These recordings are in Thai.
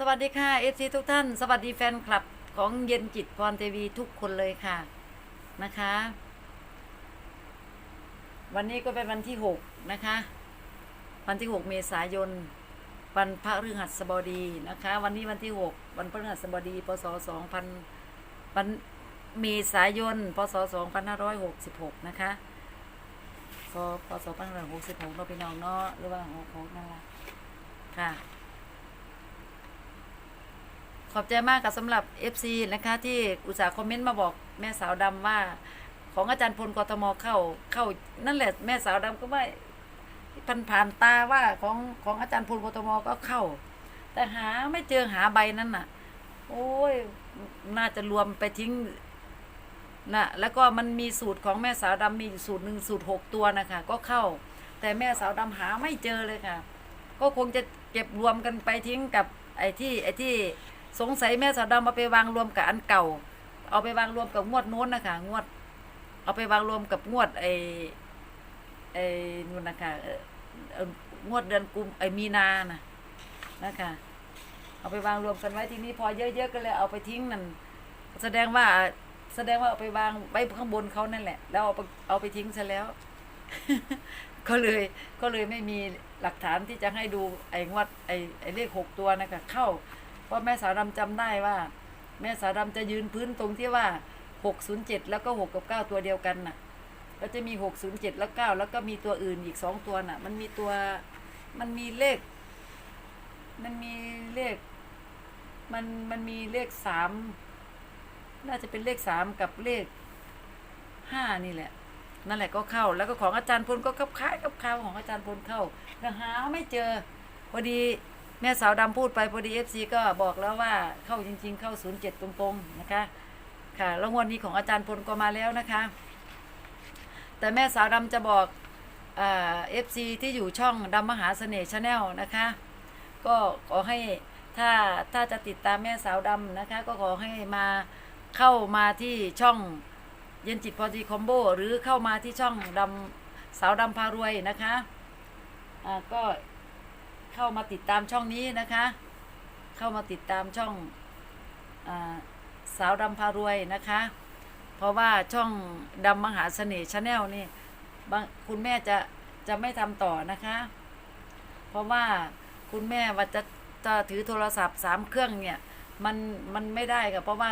สวัสดีค่ะเอซีทุกท่าน สวัสดีแฟนคลับของเย็นจิตพรเทวีทุกคนเลยค่ะนะคะ วันนี้ก็เป็นวันที่หกนะคะ วันที่หกเมษายน วันพระฤหัสบดีนะคะ วันนี้วันที่หกวันพระฤหัสบดี พศสองพันวันเมษายน พศสองพันห้าร้อยหกสิบหกนะคะก็พศพันห้าร้อยหกสิบหกเราะพี่น้องเนาะหรือว่าหกหกนั่นแหละค่ะ ขอบใจมากกับสำหรับ FC นะคะที่อุตส่าห์คอมเมนต์มาบอกแม่สาวดำว่า ของอาจารย์พลกทมเข้าเข้านั่นแหละแม่สาวดำก็ว่าผ่านผ่านตาว่าของของอาจารย์พลกทมก็เข้า แต่หาไม่เจอหาใบนั้นน่ะ โอ้ยน่าจะรวมไปทิ้งนะแล้วก็มันมีสูตรของแม่สาวดำมีสูตรหนึ่งสูตรหกตัวนะคะก็เข้า แต่แม่สาวดำหาไม่เจอเลยค่ะ ก็คงจะเก็บรวมกันไปทิ้งกับไอ้ที่ไอ้ที่ สงสัยแม่สาวดำเอาไปวางรวมกับอันเก่า เอาไปวางรวมกับงวดโน้นนะคะงวด เอาไปวางรวมกับงวดไอ้ไอ้นู่นนะคะงวดเดือนกุมไอ้มีนานะนะคะเอาไปวางรวมกันไว้ที่นี้พอเยอะๆก็เลยเอาไปทิ้งนั่นแสดงว่าแสดงว่าเอาไปวางไว้ข้างบนเขานั่นแหละ แล้วเอาไปเอาไปทิ้งซะแล้ว ก็เลยก็เลยไม่มีหลักฐานที่จะให้ดูไอ้งวดไอ้ไอ้เลขหกตัวนะคะเข้า เพราะแม่สาวดำจำได้ว่า แม่สาวดำจะยืนพื้นตรงที่ว่าหกศูนย์เจ็ดแล้วก็หกกับเก้าตัวเดียวกันน่ะ ก็จะมีหกศูนย์เจ็ดแล้วเก้าแล้วก็มีตัวอื่นอีกสองตัวน่ะ มันมีตัวมันมีเลข มันมีเลข มันมันมีเลขสามน่าจะเป็นเลขสามกับเลขห้านี่แหละ นั่นแหละก็เข้า แล้วก็ของอาจารย์พลก็คับคล้ายกับข้าวของอาจารย์พลเข้าแต่หาไม่เจอพอดี แม่สาวดำพูดไปพอดีเอฟซีก็บอกแล้วว่าเข้าจริง ๆ เข้าศูนย์เจ็ดตรงๆนะคะ ค่ะแล้วงวันนี้ของอาจารย์พลก็มาแล้วนะคะ แต่แม่สาวดำจะบอกเอฟซีที่อยู่ช่องดำมหาเสน่ห์ชาแนลนะคะ ก็ขอให้ถ้าถ้าจะติดตามแม่สาวดำนะคะ ก็ขอให้มาเข้ามาที่ช่องเย็นจิตพอดีคอมโบหรือเข้ามาที่ช่องดำสาวดำพารวยนะคะอ่าก็ เข้ามาติดตามช่องนี้นะคะ เข้ามาติดตามช่องอสาวดำพารวยนะคะ เพราะว่าช่องดำมหาเสน่ห์ชาแนลนี่คุณแม่จะจะไม่ทำต่อนะคะ เพราะว่าคุณแม่ว่าจะจะถือโทรศัพท์สามเครื่องเนี่ยมันมันไม่ได้ค่ะเพราะว่า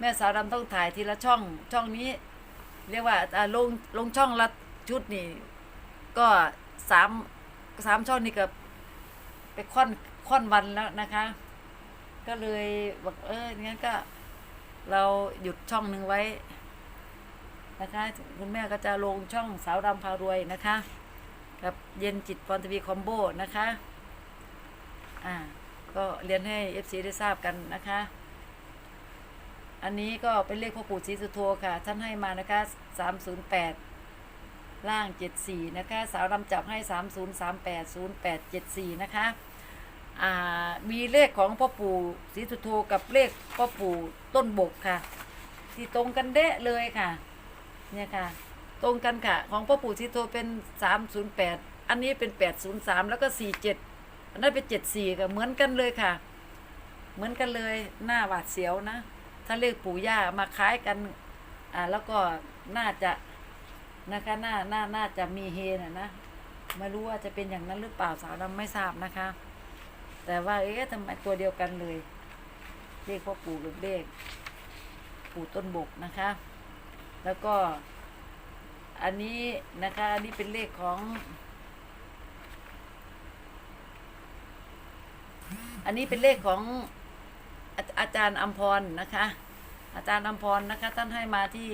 แม่สาวดำต้องถ่ายทีละช่องช่องนี้ เรียกว่าลงลงช่องละชุดนี่ก็สามสามช่องนี่ก็ ไปค่อนค่อนวันแล้วนะคะ ก็เลยบอกเอองั้นก็ เราหยุดช่องหนึ่งไว้ นะคะคุณแม่ก็จะลงช่องสาวดำพารวยนะคะ กับเย็นจิตพรทวีคอมโบนะคะ อ่า ก็เรียนให้ FC ได้ทราบกันนะคะ อันนี้ก็เป็นเลขพ่อปู่ศรีสุโธค่ะ ท่านให้มานะคะ308 ล่าง 74 นะคะ สาวดำจับให้ 3038 0874 นะคะอ่ามีเลขของพ่อปู่ศรีสุโธกับเลขพ่อปู่ต้นบกค่ะ ที่ตรงกันเดะเลยค่ะ เนี่ยค่ะ ตรงกันค่ะ ของพ่อปู่ศรีสุโธเป็น 308 อันนี้เป็น 803 แล้วก็ 47 อันนั้นเป็น 74ค่ะเหมือนกันเลยค่ะ เหมือนกันเลยหน้าหวาดเสียวนะ ถ้าเลขปู่ย่ามาคล้ายกัน อ่าแล้วก็น่าจะ นะคะน่าน่าน่าจะมีเฮนะนะไม่รู้ว่าจะเป็นอย่างนั้นหรือเปล่าสาวดำไม่ทราบนะคะ แต่ว่าเอ๊ะทำไมตัวเดียวกันเลยเลขพ่อปู่กับเลขปู่ต้นบกนะคะ แล้วก็ อันนี้นะคะอันนี้เป็นเลขของ อันนี้เป็นเลขของอาอาจารย์อัมพรนะคะ อาจารย์อัมพรนะคะ ท่านให้มาที่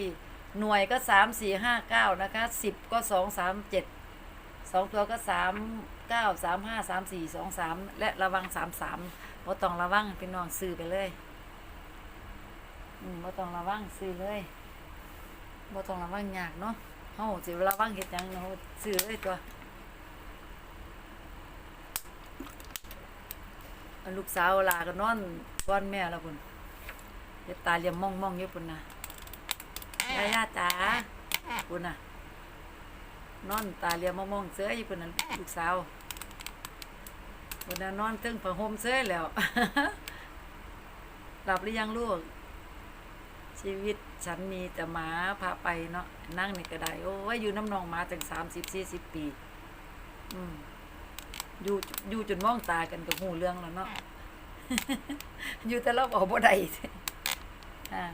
หน่วยก็สามสี่ห้าเก้านะคะสิบก็สองสามเจ็ดสองตัวก็สามเก้าสามห้าสามสี่สองสามและระวังสามสามบ่ต้องระวังเป็นน้องซื้อไปเลยอืมบ่ต้องระวังซื้อเลยบ่ต้องระวังยากเนาะเฮาสิระวังเฮ็ดยังเนาะซื้อเลยตัวลูกสาวลาก็นอนก้อนแม่แล้วพุ่นเฮ็ดตาเลียมมองมองๆอยู่พุ่นนะ ยายาจ๋าพุ่นน่ะ นอนตาเลียมมองมองๆเสืออยู่พุ่นน่ะลูกสาววันนั้นนอนตึงผ้าห่มเสื้อแล้วหลับหรือยังลูก ชีวิตฉันมีแต่หมาพาไปเนาะนั่งในี่ก็ไดโอ้ยอยู่น้ำนองมาตั้งสามสิบสี่สิบปี อืมอยู่อยู่จนมองตากันกับหูเรื่องแล้วเนาะอยู่แต่เราบอกบ่ได้อ่า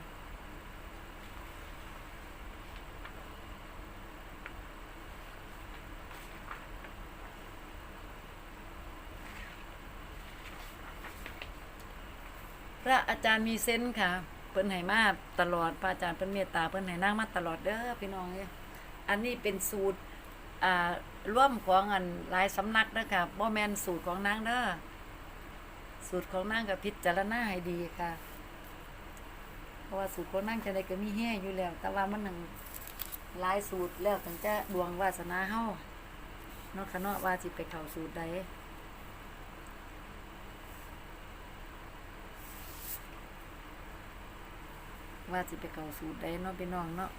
ระอาจารย์มีเซนส์ค่ะ เพิ่นให้มาตลอดพระอาจารย์เพิ่นเมตตาเพิ่นให้นั่งมาตลอดเด้อพี่น้องเอ้ยอันนี้เป็นสูตรอ่าร่วมของอันหลายสำนักนะคะบ่แมนสูตรของนางเด้อสูตรของนางกับพิจารณาให้ดีค่ะ เพราะว่าสูตรของนางจะได้ก็มีแห่อยู่แล้ว แต่ว่ามันหนึ่งหลายสูตรแล้วถึงจะดวงวาสนาเฮาเนาะค่ะเนาะว่าสิไปเข้าสูตรใด ว่าสิไปเข้าสูตรใดเนาะพี่น้องเนาะ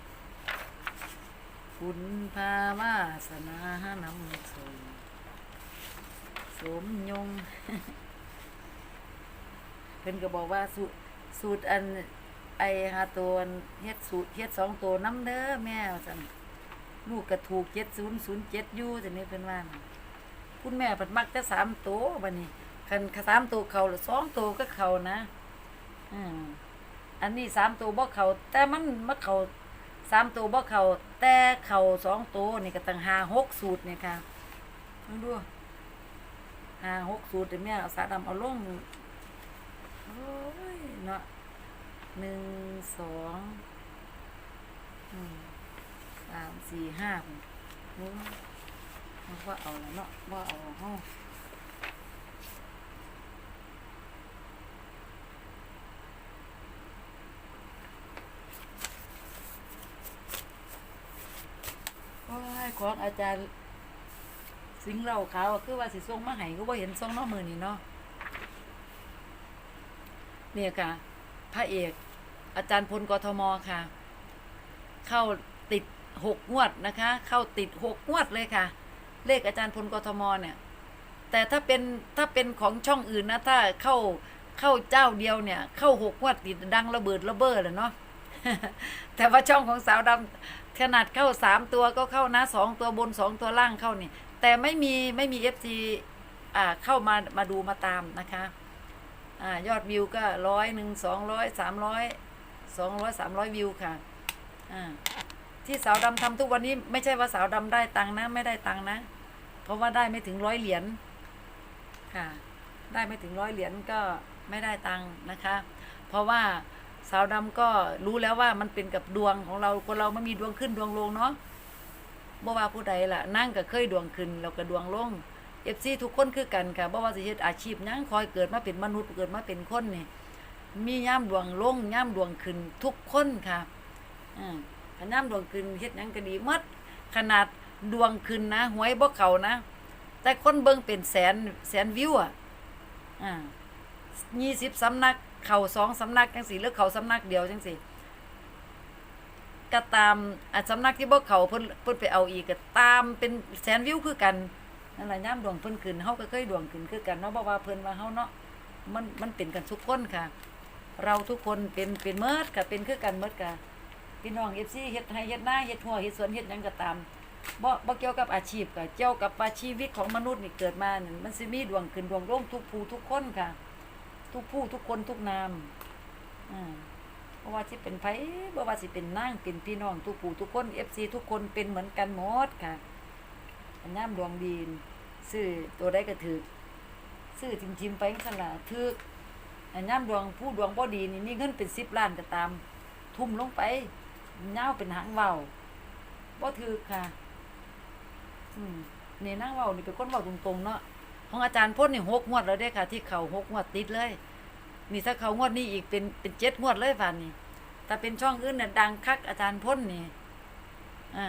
คุณพาวาสนานำส่งสมยงเพิ่นก็บอกว่าสูตรสูตรอันไอหาตัวเฮ็ดสูตรเฮ็ดสองตัวน้ำเด้อแม่ฉันลูกก็ถูกเจ็ดศูนย์ศูนย์เจ็ดยู่แต่นี่เพิ่นว่าคุณแม่เพิ่นมักแต่สามตัวบัดนี้คันสามตัวเขาหรือสองตัวก็เขานะ อืม อันนี้สามตัวบ่เขาแต่มันมาเขาสามตัวบ่เขาแต่เขาสองตัวนี่ก็ตั้งหาหกสูตรเนี่ยค่ะลองดูหาหกสูตรเดี๋ยวแม่เอาสาดำเอาลงโอ้ยเนาะหนึ่งสองสามสี่ห้าพุ่นโอ้ยมันว่าเอาแล้วเนาะว่าเอาห้อง ของอาจารย์ สิงห์เราขาวคือว่าสิส่งมาให้ก็บ่เห็นส่งเนาะมือนี่เนาะเนี่ยค่ะ พระเอก อาจารย์พลกทมค่ะ เข้าติดหกงวดนะคะ เข้าติดหกงวดเลยค่ะ เลขอาจารย์พลกทมเนี่ย แต่ถ้าเป็นถ้าเป็นของช่องอื่นนะถ้าเข้าเข้าเจ้าเดียวเนี่ย เข้าหกงวดติดดังระเบิดระเบ้อเลยเนาะแต่ว่าช่องของสาวดำ ขนาดเข้าสามตัวก็เข้านะสองตัวบนสองตัวล่างเข้านี่แต่ไม่มีไม่มีเอฟซีอ่าเข้ามามาดูมาตามนะคะอ่ายอดวิวก็ร้อยหนึ่งสองร้อยสามร้อยสองร้อยสามร้อยวิวค่ะอ่าที่สาวดำทำทุกวันนี้ไม่ใช่ว่าสาวดำได้ตังค์นะ ไม่ได้ตังค์นะ เพราะว่าได้ไม่ถึงร้อยเหรียญค่ะ ได้ไม่ถึงร้อยเหรียญก็ไม่ได้ตังค์นะคะ เพราะว่า สาวดำก็รู้แล้วว่ามันเป็นกับดวงของเราคนเราไม่มีดวงขึ้นดวงลงเนาะบ่ว่าผู้ใดล่ะนั่งก็เคยดวงขึ้นแล้วก็ดวงลงเอฟซีทุกคนคือกันค่ะบ่ว่าสิเฮ็ดอาชีพยังคอยเกิดมาเป็นมนุษย์เกิดมาเป็นคนนี่มีย่ามดวงลงย่ามดวงขึ้นทุกคนค่ะอืมถ้าย่ามดวงขึ้นเฮ็ดยังก็ดีหมดขนาดดวงขึ้นนะหวยบ่เขานะ แต่คนเบิ่งเป็นแสนแสนวิวอะอ่า20สำนัก เข้าสองสำนักจังซี่หรือเข้าสำนักเดียวจังซี่ก็ตามอาสำนักที่บ่เขาเพิ่นเพิ่นไปเอาอีกก็ตามเป็นแสนวิวคือกันนั่นแหละย่ามดวงเพิ่นขึ้นเฮาก็เคยดวงขึ้นคือกันเนาะบ่ว่าเพิ่นว่าเฮาเนาะมันมันเป็นกันทุกคนค่ะ เราทุกคนเป็นเป็นเมิดค่ะเป็นคือกันเมิดค่ะพี่น้อง FC เฮ็ดให้เฮ็ดหน้าเฮ็ดหัวเฮ็ดสวนเฮ็ดหยังก็ตามบ่บ่เกี่ยวกับอาชีพค่ะเกี่ยวกับว่าชีวิตของมนุษย์นี่เกิดมานี่มันสิมีดวงขึ้นดวงลงทุกผู้ทุกคนค่ะ ทุกผู้ทุกคนทุกนามอ่าเพราะว่าสิเป็นไผบ่ว่าสิเป็นนางเป็นพี่น้องทุกผู้ทุกคน FC ทุกคนเป็นเหมือนกันหมดค่ะอันน้ำดวงดีนซื้อตัวใดก็ถือซื้อทิมๆไปจังซั่นล่ะถืออันน้ำดวงผู้ดวงบ่ดีนี่มีเงินเป็น10ล้านก็ตาม ทุ่มลงไปยาวเป็นหางเว้าบ่ถือค่ะ อืมนี่นางเว้านี่เป็นคนเว้าตรงๆเนาะ ของอาจารย์พ่นนี่หกงวดแล้วเด้ค่ะ ที่เขาหกงวดติดเลย นี่ถ้าเขางวดนี้อีกเป็นเป็นเจ็ดงวดเลยฟันนี่แต่เป็นช่องอื่นเนี่ยดังคักอาจารย์พ่นนี่อ่า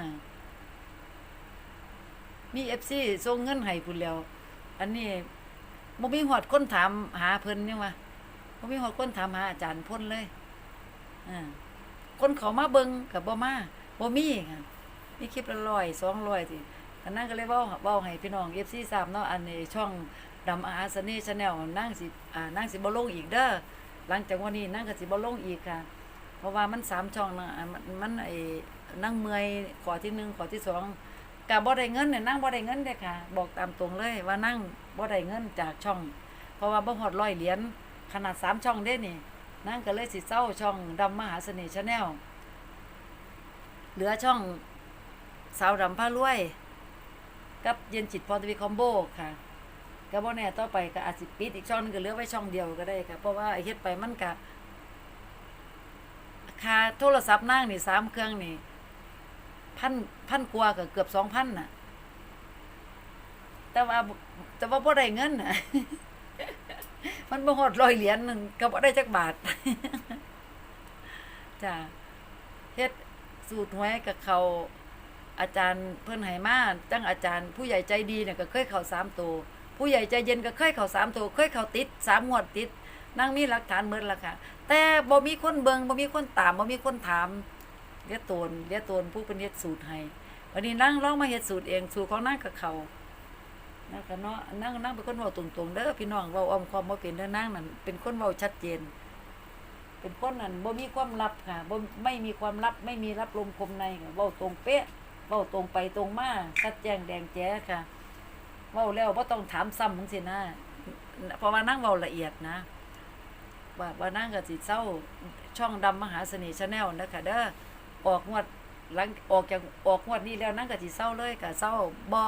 มีเอฟซีส่งเงินให้พุ่นแล้ว อันนี้บ่มีหอดคนถามหาเพิ่นนี่ว่าบ่มีหอดคนถามหาอาจารย์พ่นเลยอ่าคนเขามาเบิงกับบ่มาบ่มีค่ะมีคลิปละร้อยสองร้อยสิ อันนั้นก็เลยว้าว้าให้พี่น้อง FC ทราบเนาะอันนี้ช่องดำอาอาสนีชาแนลนั่งสิอ่านั่งสิบ่ลลงอีกเด้อหลังจากวันนี้นั่งก็สิบ่ลลงอีกค่ะ เพราะว่ามันสามช่องนะอ่ามันมันไอ้นั่งเมื่อยขอที่หนึ่งขอที่สองกะบ่ได้เงินเนี่ยนั่งบ่ได้เงินเด้ค่ะ บอกตามตรงเลยว่านั่งบ่ได้เงินจากช่อง เพราะว่าบ่ฮอดร้อยเหรียญขนาดสามช่องเด้นี่นั่งก็เลยสิเศร้าช่องดำมหาเสน่ห์ชาแนลเหลือช่องสาวดำผ้ารวย กับเย็นจิตพรทวีคอมโบค่ะก็บ่แน่ต่อไปก็อาจสิปิดอีกช่องนึงก็เหลือไว้ช่องเดียวก็ได้ค่ะเพราะว่าไอ้เฮ็ดไปมันก็ค่าโทรศัพท์นั่งนี่สามเครื่องนี่พันพันกว่าก็เกือบสองพันน่ะ แต่ว่าแต่ว่าบ่ได้เงินน่ะ มันบ่ฮอดร้อยเหรียญนึงก็บ่ได้จักบาทจ้ะเฮ็ดสูตรหวยกับเขา อาจารย์เพิ่นให้มาจังอาจารย์ผู้ใหญ่ใจดีเนี่ยก็เคยเข้าสามตัวผู้ใหญ่ใจเย็นก็เคยเข้าสามตัวเคยเข้าติดสามงวดติดนั่งมีหลักฐานเบิดละค่ะ แต่บ่มีคนเบิงบ่มีคนตามบ่มีคนถามเรียกตนเรียกตนผู้เป็นเฮ็ดสูตรให้วันนี้นั่งลองมาเฮ็ดสูตรเองสูตรของนั่งกับเขานั่งก็เนาะนั่งนั่งเป็นคนเว้าตรงๆเด้อพี่น้องเว้าอ้อมค้อมบ่เป็นเด้อนั่งนั่นเป็นคนเว้าชัดเจน เป็นคนนั่นบ่มีความลับค่ะบ่ไม่มีความลับไม่มีรับลมคมในค่ะเว้าตรงเป๊ะ เว้าตรงไปตรงมาชัดแจ้งแดงแจ๋ค่ะเว้าแล้วบ่ต้องถามซ้ำจังซี่นะเพราะว่านั่งเว้าละเอียดนะว่าว่านั่งก็สิเศร้าช่องดำมหาเสน่ห์ชาแนลนะคะเด้อออกงวดหลังออกจากออกงวดนี้แล้วนั่งก็สิเศร้าเลยก็เศร้าบ่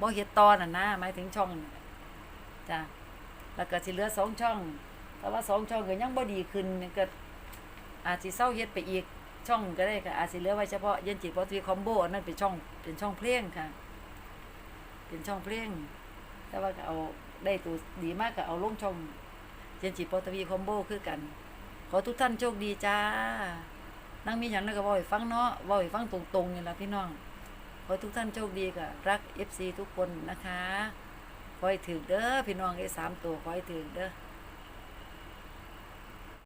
บ่เฮ็ดตอนน่ะนะหมายถึงช่องจ้ะแล้วก็สิเหลือสองช่องแต่ว่าสองช่องก็ยังบ่ดีขึ้นก็อาจสิเศร้าเฮ็ดไปอีก ช่องก็ได้ค่ะอาจสิเหลือไว้เฉพาะเย็นจิตพอทีคอมโบนนั้นเป็นช่องเป็นช่องเพลงค่ะ เป็นช่องเพลงแต่ว่าเอาได้ตัวดีมากก็เอาลงช่องเย็นจิตพอทีคอมโบคือกัน ขอทุกท่านโชคดีจ้านั่งมีหยังแล้วก็เว้าให้ฟังเนาะเว้าให้ฟังตรงๆนี่ล่ะพี่น้องขอทุกท่านโชคดีกับรัก FC ทุกคนนะคะ ขอให้ถึงเด้อพี่น้องไอ้สามตัวขอให้ถึงเด้อ